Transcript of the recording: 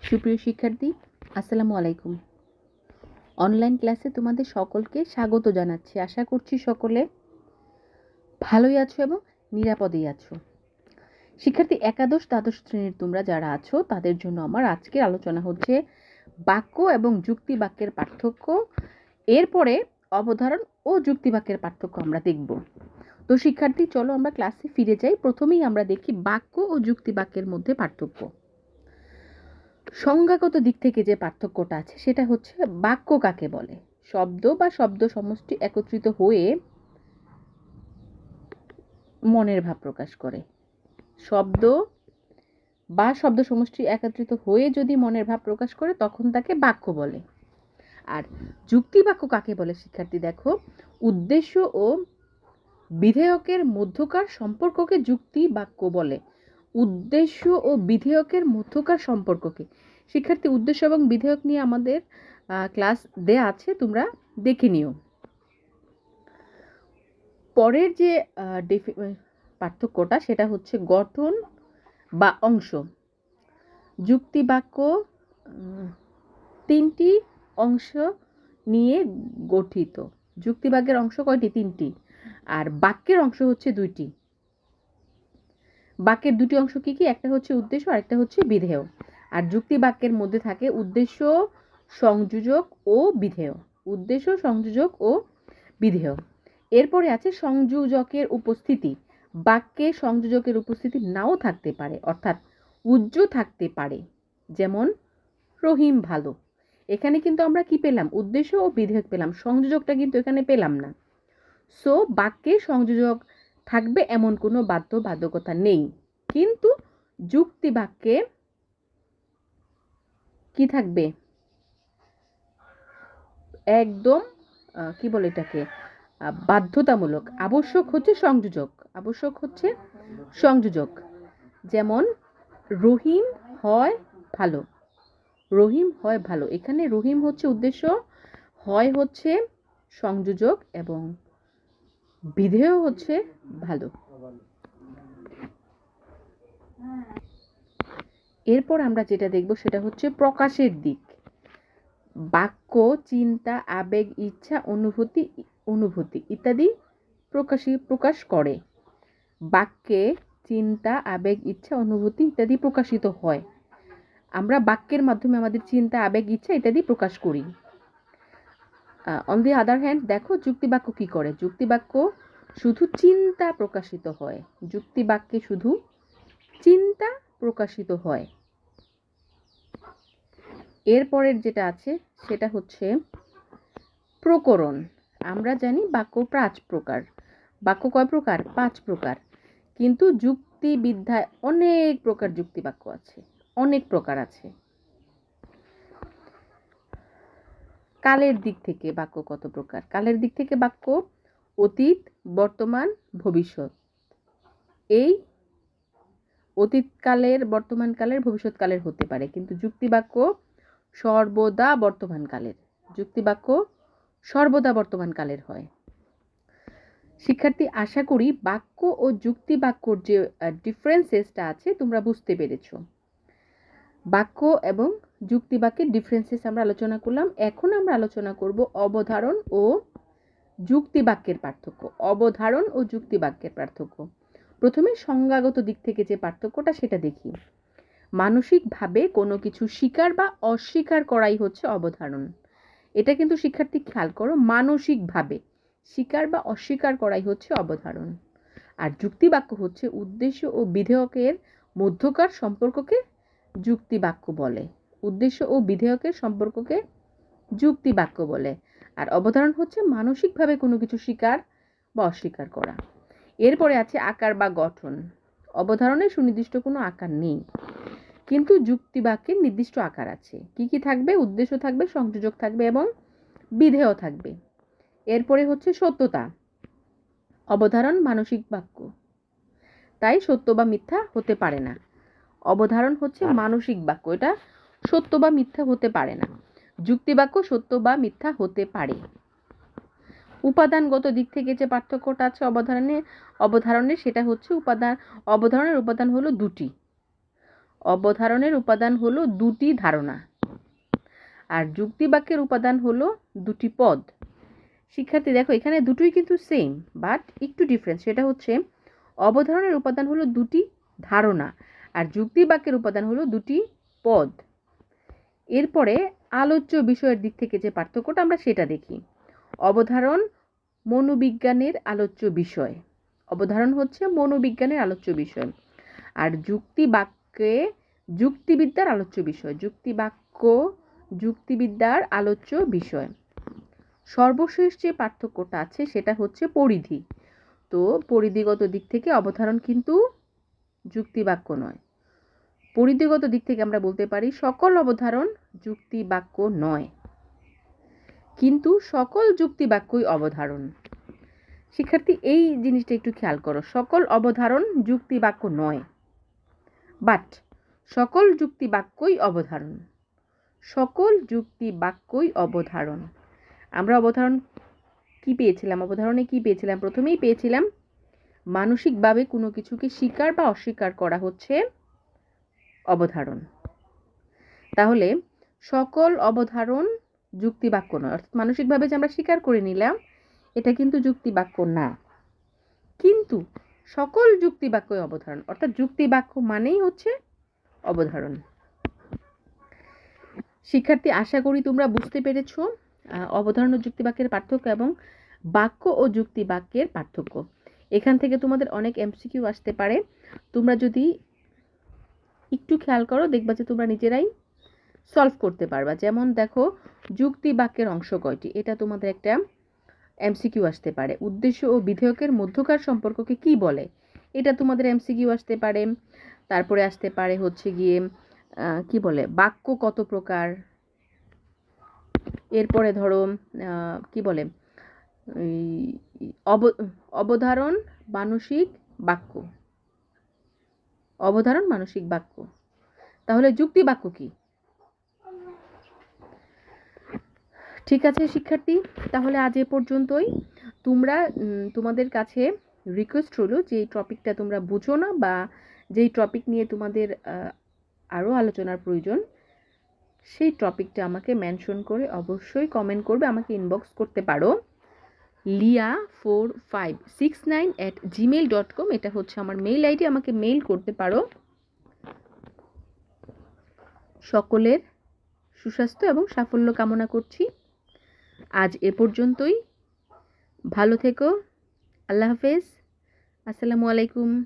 সুপ্রিয় শিক্ষার্থী, আসসালামু আলাইকুম। অনলাইন ক্লাসে তোমাদের সকলকে স্বাগত জানাচ্ছি। আশা করছি সকলে ভালোই আছো এবং নিরাপদেই আছো। শিক্ষার্থী, একাদশ, দ্বাদশ শ্রেণির তোমরা যারা আছো, তাদের জন্য আমার আজকের আলোচনা হচ্ছে বাক্য এবং যুক্তি বাক্যের পার্থক্য। এরপরে অবধারণ ও যুক্তি বাক্যের পার্থক্য আমরা দেখব। তো শিক্ষার্থী, চলো আমরা ক্লাসে ফিরে যাই। প্রথমেই আমরা দেখি বাক্য ও যুক্তি বাক্যের মধ্যে পার্থক্য। সংজ্ঞাগত দিক থেকে যে পার্থক্যটা আছে, সেটা হচ্ছে বাক্য কাকে বলে? শব্দ বা শব্দ সমষ্টি একত্রিত হয়ে মনের ভাব প্রকাশ করে। শব্দ বা শব্দ সমষ্টি একত্রিত হয়ে যদি মনের ভাব প্রকাশ করে, তখন তাকে বাক্য বলে। আর যুক্তি বাক্য কাকে বলে, শিক্ষার্থী দেখো, উদ্দেশ্য ও বিধেয়কের মধ্যকার সম্পর্ককে যুক্তি বাক্য বলে। উদ্দেশ্য ও বিধেয়কের মধ্যকার সম্পর্ককে। শিক্ষার্থী, উদ্দেশ্য এবং বিধেয়ক নিয়ে আমাদের ক্লাস দেয়া আছে, তোমরা দেখে নিও। পরের যে পার্থক্যটা, সেটা হচ্ছে গঠন বা অংশ। যুক্তি বাক্য তিনটি অংশ নিয়ে গঠিত। যুক্তিবাক্যের অংশ কয়টি? তিনটি। আর বাক্যের অংশ হচ্ছে দুইটি। বাক্যের দুটি অংশ কি কি? একটা হচ্ছে উদ্দেশ্য আর একটা হচ্ছে বিধেয়। আর যুক্তি বাক্যের মধ্যে থাকে উদ্দেশ্য, সংযোজক ও বিধেয়। উদ্দেশ্য, সংযোজক ও বিধেয়। এরপরে আছে সংযোজকের উপস্থিতি। বাক্যে সংযোজকের উপস্থিতি নাও থাকতে পারে, অর্থাৎ উজ্জ থাকতে পারে। যেমন, রহিম ভালো। এখানে কিন্তু আমরা কি পেলাম? উদ্দেশ্য ও বিধেয়ক পেলাম। সংযোজকটা কিন্তু এখানে পেলাম না। সো বাক্যে সংযোজক থাকবে এমন কোনো বাধ্যবাধকতা নেই। কিন্তু যুক্তি বাক্যে কি থাকবে? একদম কি বলে এটাকে? বাধ্যতামূলক। আবশ্যক হচ্ছে সংযোজক। আবশ্যক হচ্ছে সংযোজক। যেমন, রহিম হয় ভালো। রহিম হয় ভালো। এখানে রহিম হচ্ছে উদ্দেশ্য, হয় হচ্ছে সংযোজক এবং বিধেয় হচ্ছে ভালো। এরপর আমরা যেটা দেখব সেটা হচ্ছে প্রকাশের দিক। বাক্য, চিন্তা, আবেগ, ইচ্ছা, অনুভূতি অনুভূতি ইত্যাদি প্রকাশী, প্রকাশ করে। বাক্যে চিন্তা, আবেগ, ইচ্ছা, অনুভূতি ইত্যাদি প্রকাশিত হয়। আমরা বাক্যের মাধ্যমে আমাদের চিন্তা, আবেগ, ইচ্ছা ইত্যাদি প্রকাশ করি। অন দি আদার হ্যান্ড দেখো যুক্তিবাক্য কি করে? যুক্তিবাক্য শুধু চিন্তা প্রকাশিত হয়। যুক্তিবাক্যে শুধু চিন্তা প্রকাশিত হয়। এরপরের যেটা আছে, সেটা হচ্ছে প্রকরণ। আমরা জানি বাক্য পাঁচ প্রকার। বাক্য কয় প্রকার? পাঁচ প্রকার। কিন্তু যুক্তিবিদ্যায় অনেক প্রকার যুক্তিবাক্য আছে। অনেক প্রকার আছে। কালের দিক থেকে বাক্য কত প্রকার? কালের দিক থেকে বাক্য, অতীত, বর্তমান, ভবিষ্যৎ। এই অতীতকালের বর্তমানকালের ভবিষ্যৎকালের হতে পারে। কিন্তু যুক্তিবাক্য সর্বদা বর্তমানকালের যুক্তিবাক্য সর্বদা বর্তমানকালের হয়। শিক্ষার্থী, আশা করি বাক্য ও যুক্তি বাক্যর যে ডিফারেন্সেসটা আছে, তোমরা বুঝতে পেরেছ। বাক্য এবং যুক্তি বাক্যের ডিফারেন্সেস আমরা আলোচনা করলাম। এখন আমরা আলোচনা করব অবধারণ ও যুক্তি বাক্যের পার্থক্য। অবধারণ ও যুক্তি বাক্যের পার্থক্য। প্রথমে সংজ্ঞাগত দিক থেকে যে পার্থক্যটা সেটা দেখি। মানসিকভাবে কোনো কিছু স্বীকার বা অস্বীকার করাই হচ্ছে অবধারণ। এটা কিন্তু শিক্ষার্থী খেয়াল করো, মানসিকভাবে স্বীকার বা অস্বীকার করাই হচ্ছে অবধারণ। আর যুক্তিবাক্য হচ্ছে উদ্দেশ্য ও বিধেয়কের মধ্যকার সম্পর্ককে যুক্তিবাক্য বলে। উদ্দেশ্য ও বিধেয়কের সম্পর্ককে যুক্তি বাক্য বলে। আর অবধারণ হচ্ছে মানসিকভাবে কোনো কিছু স্বীকার বা অস্বীকার করা। এরপরে আছে আকার বা গঠন। অবধারণের সুনির্দিষ্ট কোনো আকার নেই। কিন্তু যুক্তি বাক্যের নির্দিষ্ট আকার আছে। কি কি থাকবে? উদ্দেশ্য থাকবে সংযোজক থাকবে এবং বিধেয় থাকবে। এরপরে হচ্ছে সত্যতা। অবধারণ মানসিক বাক্য। তাই সত্য বা মিথ্যা হতে পারে না। অবধারণ হচ্ছে মানসিক বাক্য। এটা সত্য বা মিথ্যা হতে পারে না। যুক্তিবাক্য সত্য বা মিথ্যা হতে পারে। উপাদানগত দিক থেকে যে পার্থক্যটা আছে অবধারণে, অবধারণের সেটা হচ্ছে উপাদান, অবধারণের উপাদান হলো দুটি। অবধারণের উপাদান হলো দুটি ধারণা। আর যুক্তিবাক্যের উপাদান হলো দুটি পদ। শিক্ষার্থী, দেখো, এখানে দুটোই কিন্তু সেম বাট একটু ডিফারেন্স সেটা হচ্ছে, অবধারণের উপাদান হলো দুটি ধারণা, আর যুক্তিবাক্যের উপাদান হলো দুটি পদ। এরপরে আলোচ্য বিষয়ের দিক থেকে যে পার্থক্যটা আমরা সেটা দেখি। অবধারণ মনোবিজ্ঞানের আলোচ্য বিষয়। অবধারণ হচ্ছে মনোবিজ্ঞানের আলোচ্য বিষয়। আর যুক্তি বাক্যে যুক্তিবিদ্যার আলোচ্য বিষয়। যুক্তি বাক্য যুক্তিবিদ্যার আলোচ্য বিষয়। সর্বশেষ যে পার্থক্যটা আছে সেটা হচ্ছে পরিধি। তো পরিধিগত দিক থেকে অবধারণ কিন্তু যুক্তিবাক্য নয়। পরিধিগত দিক থেকে আমরা বলতে পারি সকল অবধারণ যুক্তি বাক্য নয়। কিন্তু সকল যুক্তি বাক্যই অবধারণ। শিক্ষার্থী, এই জিনিসটা একটু খেয়াল করো। সকল অবধারণ যুক্তি বাক্য নয়। বাট সকল যুক্তি বাক্যই অবধারণ। সকল যুক্তি বাক্যই অবধারণ। আমরা অবধারণ কি পেয়েছিলাম? অবধারণে কি পেয়েছিলাম? প্রথমেই পেয়েছিলাম মানসিকভাবে কোনো কিছুকে স্বীকার বা অস্বীকার করা হচ্ছে অবধারণ। তাহলে সকল অবধারণ যুক্তিবাক্য নয়, অর্থাৎ মানসিকভাবে যে আমরা স্বীকার করে নিলাম, এটা কিন্তু যুক্তিবাক্য না। কিন্তু সকল যুক্তিবাক্যই অবধারণ, অর্থাৎ যুক্তিবাক্য মানেই হচ্ছে অবধারণ। শিক্ষার্থী, আশা করি তোমরা বুঝতে পেরেছ অবধারণ ও যুক্তিবাক্যের পার্থক্য এবং বাক্য ও যুক্তিবাক্যের পার্থক্য। এখান থেকে তোমাদের অনেক এমসিকিউ আসতে পারে। তোমরা যদি একটু খেয়াল করো, দেখবা যে তোমরা নিজেরাই সলভ করতে পারবা। যেমন দেখো, যুক্তি বাক্যের অংশ কয়টি? এটা তোমাদের একটা এমসিকিউ আসতে পারে। উদ্দেশ্য ও বিধেয়কের মধ্যকার সম্পর্ককে কি বলে? এটা তোমাদের এমসিকিউ আসতে পারে। তারপরে আসতে পারে হচ্ছে গিয়ে কি বলে? বাক্য কত প্রকার? এরপরে ধরো কি বলে? অব, অবধারণ, মানসিক, বাক্য। অবধারণ মানসিক বাক্য। তাহলে যুক্তি বাক্য কি? ঠিক আছে শিক্ষার্থী, তাহলে আজ এ পর্যন্তই। তোমরা তোমাদের কাছে রিকোয়েস্ট হলো যে এই টপিকটা তোমরা বুঝো না বা যেই টপিক নিয়ে তোমাদের আরও আলোচনার প্রয়োজন, সেই টপিকটা আমাকে মেনশন করে অবশ্যই কমেন্ট করবে, আমাকে ইনবক্স করতে পারো। Liya four five six nine at Gmail dot com. এটা হচ্ছে আমার মেইল আইডি, আমাকে মেইল করতে পারো। সকলের সুস্বাস্থ্য এবং সাফল্য কামনা করছি। আজ এ পর্যন্তই। ভালো থেকো। আল্লাহ হাফেজ। আসসালামু আলাইকুম।